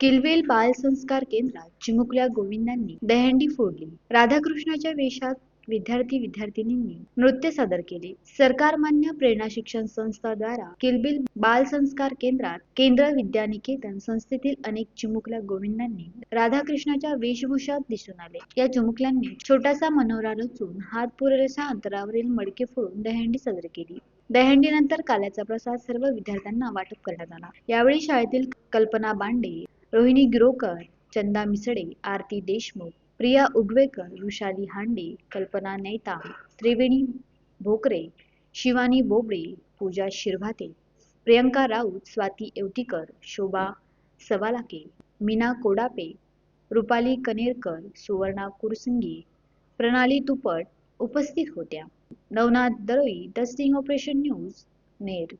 किलवेल बाल संस्कार केंद्रात चिमुकल्या गोविंदांनी दहंडी फोडली. राधाकृष्णाच्या वेशात विद्यार्थी विद्यार्थिनींनी नृत्य सादर केले. सरकारमान्य प्रेरणा शिक्षण संस्थाद्वारा किलबिल बाल संस्कार केंद्रात केंद्र विद्यानिकेतन संस्थेतील अनेक चिमुकल्या गोविंदांनी राधाकृष्णाच्या वेशभूषात दिसून आले. या चिमुकल्यांनी छोटासा मनोरा रचून हात पुरेशा अंतरावरील मडके फोडून दहंडी सादर केली. दहंडीनंतर काल्याचा प्रसाद सर्व विद्यार्थ्यांना वाटप करण्यात आला. यावेळी शाळेतील कल्पना बांडे रोहिणी गिरोकर चंदा मिसळे आरती देशमुख प्रिया उगवेकर वृषाली हांडे कल्पना नेता त्रिवेणी भोकरे शिवानी बोबडे पूजा शिरभाते प्रियंका राऊत स्वाती येवतीकर शोभा सवालाके मीना कोडापे रुपाली कनेरकर सुवर्णा कुरसिंगी प्रणाली तुपट उपस्थित होत्या. Navnath Daroi the sting operation news Ner